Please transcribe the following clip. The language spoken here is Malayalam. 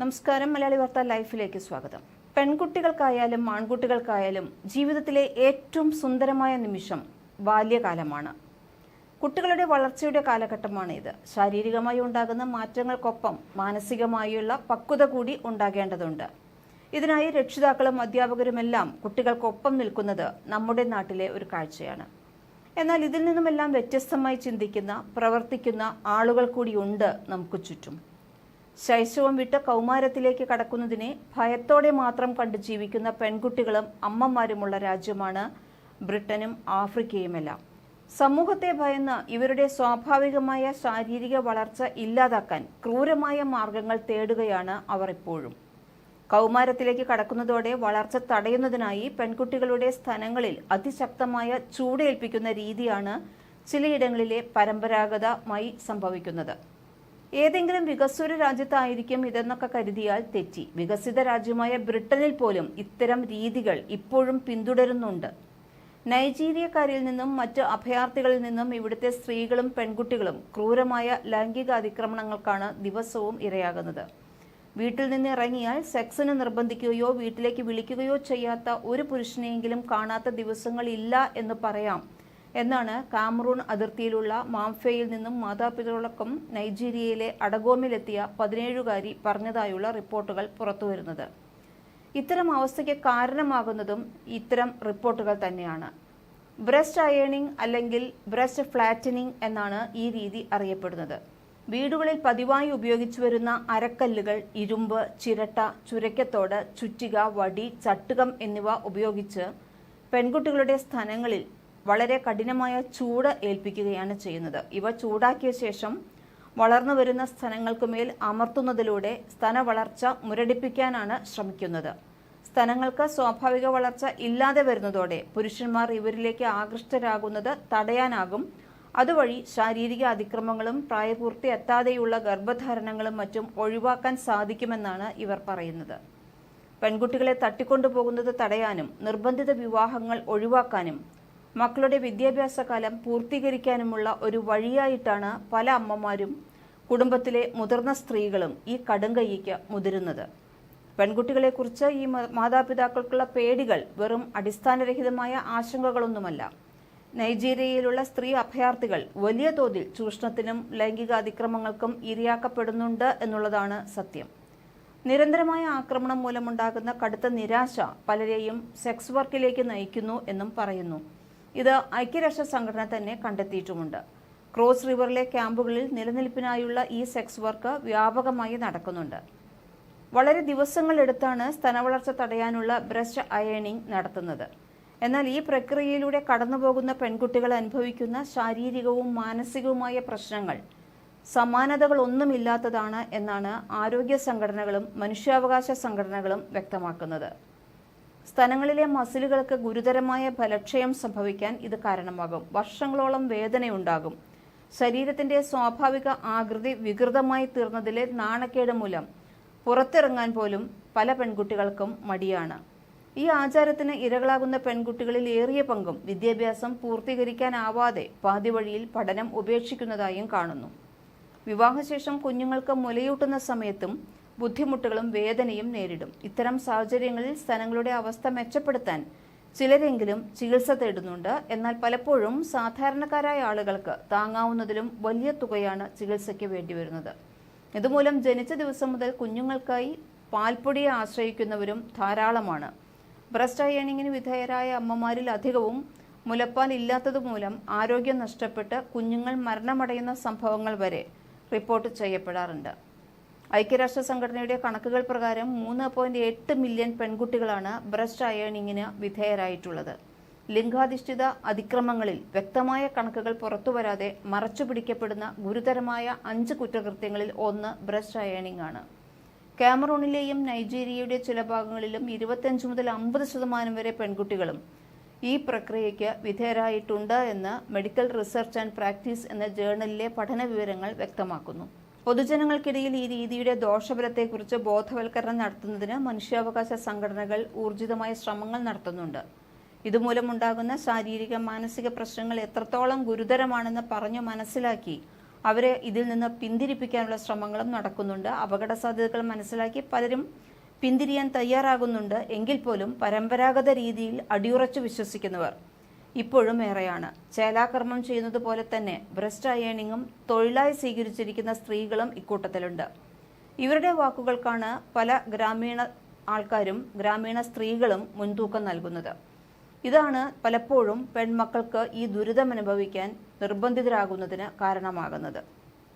നമസ്കാരം മലയാളി വാർത്ത ലൈഫിലേക്ക് സ്വാഗതം. പെൺകുട്ടികൾക്കായാലും ആൺകുട്ടികൾക്കായാലും ജീവിതത്തിലെ ഏറ്റവും സുന്ദരമായ നിമിഷം ബാല്യകാലമാണ്. കുട്ടികളുടെ വളർച്ചയുടെ കാലഘട്ടമാണ് ഇത്. ശാരീരികമായി ഉണ്ടാകുന്ന മാറ്റങ്ങൾക്കൊപ്പം മാനസികമായുള്ള പക്വത കൂടി ഉണ്ടാകേണ്ടതുണ്ട്. ഇതിനായി രക്ഷിതാക്കളും അധ്യാപകരുമെല്ലാം കുട്ടികൾക്കൊപ്പം നിൽക്കുന്നത് നമ്മുടെ നാട്ടിലെ ഒരു കാഴ്ചയാണ്. എന്നാൽ ഇതിൽ നിന്നുമെല്ലാം വ്യത്യസ്തമായി ചിന്തിക്കുന്ന പ്രവർത്തിക്കുന്ന ആളുകൾ കൂടിയുണ്ട് നമുക്ക് ചുറ്റും. ശൈശവം വിട്ട് കൗമാരത്തിലേക്ക് കടക്കുന്നതിനെ ഭയത്തോടെ മാത്രം കണ്ട് ജീവിക്കുന്ന പെൺകുട്ടികളും അമ്മമാരുമുള്ള രാജ്യമാണ് ബ്രിട്ടനും ആഫ്രിക്കയുമെല്ലാം. സമൂഹത്തെ ഭയന്ന് ഇവരുടെ സ്വാഭാവികമായ ശാരീരിക വളർച്ച ഇല്ലാതാക്കാൻ ക്രൂരമായ മാർഗങ്ങൾ തേടുകയാണ് അവർ ഇപ്പോഴും. കൗമാരത്തിലേക്ക് കടക്കുന്നതോടെ വളർച്ച തടയുന്നതിനായി പെൺകുട്ടികളുടെ സ്ഥലങ്ങളിൽ അതിശക്തമായ ചൂടേൽപ്പിക്കുന്ന രീതിയാണ് ചിലയിടങ്ങളിലെ പരമ്പരാഗതമായി സംഭവിക്കുന്നത്. ഏതെങ്കിലും വികസ്വര രാജ്യത്തായിരിക്കും ഇതെന്നൊക്കെ കരുതിയാൽ തെറ്റി. വികസിത രാജ്യമായ ബ്രിട്ടനിൽ പോലും ഇത്തരം രീതികൾ ഇപ്പോഴും പിന്തുടരുന്നുണ്ട്. നൈജീരിയക്കാരിൽ നിന്നും മറ്റ് അഭയാർത്ഥികളിൽ നിന്നും ഇവിടുത്തെ സ്ത്രീകളും പെൺകുട്ടികളും ക്രൂരമായ ലൈംഗിക അതിക്രമണങ്ങൾക്കാണ് ദിവസവും ഇരയാകുന്നത്. വീട്ടിൽ നിന്ന് ഇറങ്ങിയാൽ സെക്സിന് നിർബന്ധിക്കുകയോ വീട്ടിലേക്ക് വിളിക്കുകയോ ചെയ്യാത്ത ഒരു പുരുഷനെയെങ്കിലും കാണാത്ത ദിവസങ്ങളില്ല എന്ന് പറയാം എന്നാണ് കാമറൂൺ അതിർത്തിയിലുള്ള മാംഫയിൽ നിന്നും മാതാപിതാക്കളൊപ്പം നൈജീരിയയിലെ അടഗോമിലെത്തിയ പതിനേഴുകാരി പറഞ്ഞതായുള്ള റിപ്പോർട്ടുകൾ പുറത്തുവരുന്നത്. ഇത്തരം അവസ്ഥയ്ക്ക് കാരണമാകുന്നതും ഇത്തരം റിപ്പോർട്ടുകൾ തന്നെയാണ്. ബ്രസ്റ്റ് അയേണിംഗ് അല്ലെങ്കിൽ ബ്രസ്റ്റ് ഫ്ലാറ്റനിങ് എന്നാണ് ഈ രീതി അറിയപ്പെടുന്നത്. വീടുകളിൽ പതിവായി ഉപയോഗിച്ചു വരുന്ന അരക്കല്ലുകൾ ഇരുമ്പ് ചിരട്ട ചുരക്കത്തോട് ചുറ്റിക വടി ചട്ടുകം എന്നിവ ഉപയോഗിച്ച് പെൺകുട്ടികളുടെ സ്ഥലങ്ങളിൽ വളരെ കഠിനമായ ചൂട് ഏൽപ്പിക്കുകയാണ് ചെയ്യുന്നത്. ഇവ ചൂടാക്കിയ ശേഷം വളർന്നു വരുന്ന സ്ഥലങ്ങൾക്കുമേൽ അമർത്തുന്നതിലൂടെ സ്തന വളർച്ച മുരടിപ്പിക്കാനാണ് ശ്രമിക്കുന്നത്. സ്ഥലങ്ങൾക്ക് സ്വാഭാവിക വളർച്ച ഇല്ലാതെ വരുന്നതോടെ പുരുഷന്മാർ ഇവരിലേക്ക് ആകൃഷ്ടരാകുന്നത് തടയാനാകും. അതുവഴി ശാരീരിക അതിക്രമങ്ങളും പ്രായപൂർത്തി എത്താതെയുള്ള ഗർഭധാരണങ്ങളും മറ്റും ഒഴിവാക്കാൻ സാധിക്കുമെന്നാണ് ഇവർ പറയുന്നത്. പെൺകുട്ടികളെ തട്ടിക്കൊണ്ടുപോകുന്നത് തടയാനും നിർബന്ധിത വിവാഹങ്ങൾ ഒഴിവാക്കാനും മക്കളുടെ വിദ്യാഭ്യാസ കാലം പൂർത്തീകരിക്കാനുമുള്ള ഒരു വഴിയായിട്ടാണ് പല അമ്മമാരും കുടുംബത്തിലെ മുതിർന്ന സ്ത്രീകളും ഈ കടുങ്കൈയ്ക്ക് മുതിരുന്നത്. പെൺകുട്ടികളെക്കുറിച്ച് ഈ മാതാപിതാക്കൾക്കുള്ള പേടികൾ വെറും അടിസ്ഥാനരഹിതമായ ആശങ്കകളൊന്നുമല്ല. നൈജീരിയയിലുള്ള സ്ത്രീ അഭയാർത്ഥികൾ വലിയ തോതിൽ ചൂഷണത്തിനും ലൈംഗിക അതിക്രമങ്ങൾക്കും ഇരയാക്കപ്പെടുന്നുണ്ട് എന്നുള്ളതാണ് സത്യം. നിരന്തരമായ ആക്രമണം മൂലമുണ്ടാകുന്ന കടുത്ത നിരാശ പലരെയും സെക്സ് വർക്കിലേക്ക് നയിക്കുന്നു എന്നും പറയുന്നു. ഇത് ഐക്യരാഷ്ട്ര സംഘടന തന്നെ കണ്ടെത്തിയിട്ടുമുണ്ട്. ക്രോസ് റിവറിലെ ക്യാമ്പുകളിൽ നിലനിൽപ്പിനായുള്ള ഈ സെക്സ് വർക്ക് വ്യാപകമായി നടക്കുന്നുണ്ട്. വളരെ ദിവസങ്ങളെടുത്താണ് സ്തനവളർച്ച തടയാനുള്ള ബ്രസ്റ്റ് അയണിംഗ് നടത്തുന്നത്. എന്നാൽ ഈ പ്രക്രിയയിലൂടെ കടന്നുപോകുന്ന പെൺകുട്ടികൾ അനുഭവിക്കുന്ന ശാരീരികവും മാനസികവുമായ പ്രശ്നങ്ങൾ സമാനതകളൊന്നുമില്ലാത്തതാണ് എന്നാണ് ആരോഗ്യ സംഘടനകളും മനുഷ്യാവകാശ സംഘടനകളും വ്യക്തമാക്കുന്നത്. സ്തനങ്ങളിലെ മസിലുകൾക്ക് ഗുരുതരമായ ഫലക്ഷയം സംഭവിക്കാൻ ഇത് കാരണമാകും. വർഷങ്ങളോളം വേദനയുണ്ടാകും. ശരീരത്തിന്റെ സ്വാഭാവിക ആകൃതി വികൃതമായി തീർന്നതിലെ നാണക്കേട് മൂലം പുറത്തിറങ്ങാൻ പോലും പല പെൺകുട്ടികൾക്കും മടിയാണ്. ഈ ആചാരത്തിന് ഇരകളാകുന്ന പെൺകുട്ടികളിൽ ഏറിയ പങ്കും വിദ്യാഭ്യാസം പൂർത്തീകരിക്കാനാവാതെ പാതിവഴിയിൽ പഠനം ഉപേക്ഷിക്കുന്നതായും കാണുന്നു. വിവാഹശേഷം കുഞ്ഞുങ്ങൾക്ക് മുലയൂട്ടുന്ന സമയത്തും ബുദ്ധിമുട്ടുകളും വേദനയും നേരിടും. ഇത്തരം സാഹചര്യങ്ങളിൽ സ്ഥലങ്ങളുടെ അവസ്ഥ മെച്ചപ്പെടുത്താൻ ചിലരെങ്കിലും ചികിത്സ തേടുന്നുണ്ട്. എന്നാൽ പലപ്പോഴും സാധാരണക്കാരായ ആളുകൾക്ക് താങ്ങാവുന്നതിലും വലിയ തുകയാണ് ചികിത്സയ്ക്ക് വേണ്ടിവരുന്നത്. ഇതുമൂലം ജനിച്ച ദിവസം മുതൽ കുഞ്ഞുങ്ങൾക്കായി പാൽപ്പൊടിയെ ആശ്രയിക്കുന്നവരും ധാരാളമാണ്. ബ്രസ്റ്റ് അയണിങ്ങിന് വിധേയരായ അമ്മമാരിൽ അധികവും മുലപ്പാൽ ഇല്ലാത്തതുമൂലം ആരോഗ്യം നഷ്ടപ്പെട്ട് കുഞ്ഞുങ്ങൾ മരണമടയുന്ന സംഭവങ്ങൾ വരെ റിപ്പോർട്ട് ചെയ്യപ്പെടാറുണ്ട്. ഐക്യരാഷ്ട്ര സംഘടനയുടെ കണക്കുകൾ പ്രകാരം മൂന്ന് പോയിന്റ് എട്ട് മില്യൺ പെൺകുട്ടികളാണ് ബ്രസ്റ്റ് അയേണിങ്ങിന് വിധേയരായിട്ടുള്ളത്. ലിംഗാധിഷ്ഠിത അതിക്രമങ്ങളിൽ വ്യക്തമായ കണക്കുകൾ പുറത്തുവരാതെ മറച്ചുപിടിക്കപ്പെടുന്ന ഗുരുതരമായ അഞ്ച് കുറ്റകൃത്യങ്ങളിൽ ഒന്ന് ബ്രസ്റ്റ് അയേണിംഗ് ആണ്. കാമറൂണിലെയും നൈജീരിയയുടെ ചില ഭാഗങ്ങളിലും ഇരുപത്തിയഞ്ച് മുതൽ അമ്പത് ശതമാനം വരെ പെൺകുട്ടികളും ഈ പ്രക്രിയയ്ക്ക് വിധേയരായിട്ടുണ്ട് എന്ന് മെഡിക്കൽ റിസർച്ച് ആൻഡ് പ്രാക്ടീസ് എന്ന ജേർണലിലെ പഠന വിവരങ്ങൾ വ്യക്തമാക്കുന്നു. പൊതുജനങ്ങൾക്കിടയിൽ ഈ രീതിയുടെ ദോഷഫലത്തെക്കുറിച്ച് ബോധവൽക്കരണം നടത്തുന്നതിന് മനുഷ്യാവകാശ സംഘടനകൾ ഊർജിതമായ ശ്രമങ്ങൾ നടത്തുന്നുണ്ട്. ഇതുമൂലം ഉണ്ടാകുന്ന ശാരീരിക മാനസിക പ്രശ്നങ്ങൾ എത്രത്തോളം ഗുരുതരമാണെന്ന് പറഞ്ഞു മനസ്സിലാക്കി അവരെ ഇതിൽ നിന്ന് പിന്തിരിപ്പിക്കാനുള്ള ശ്രമങ്ങളും നടക്കുന്നുണ്ട്. അപകട സാധ്യതകൾ മനസ്സിലാക്കി പലരും പിന്തിരിയാൻ തയ്യാറാകുന്നുണ്ട്. എങ്കിൽ പോലും പരമ്പരാഗത രീതിയിൽ അടിയുറച്ചു വിശ്വസിക്കുന്നവർ. ഇപ്പോഴും ഏറെയാണ്. ചേലാകർമ്മം ചെയ്യുന്നത് പോലെ തന്നെ ബ്രസ്റ്റ് അയേണിങ്ങും തൊഴിലായി സ്വീകരിച്ചിരിക്കുന്ന സ്ത്രീകളും ഇക്കൂട്ടത്തിലുണ്ട്. ഇവരുടെ വാക്കുകൾക്കാണ് പല ഗ്രാമീണ ആൾക്കാരും ഗ്രാമീണ സ്ത്രീകളും മുൻതൂക്കം നൽകുന്നത്. ഇതാണ് പലപ്പോഴും പെൺമക്കൾക്ക് ഈ ദുരിതം അനുഭവിക്കാൻ നിർബന്ധിതരാകുന്നതിന് കാരണമാകുന്നത്.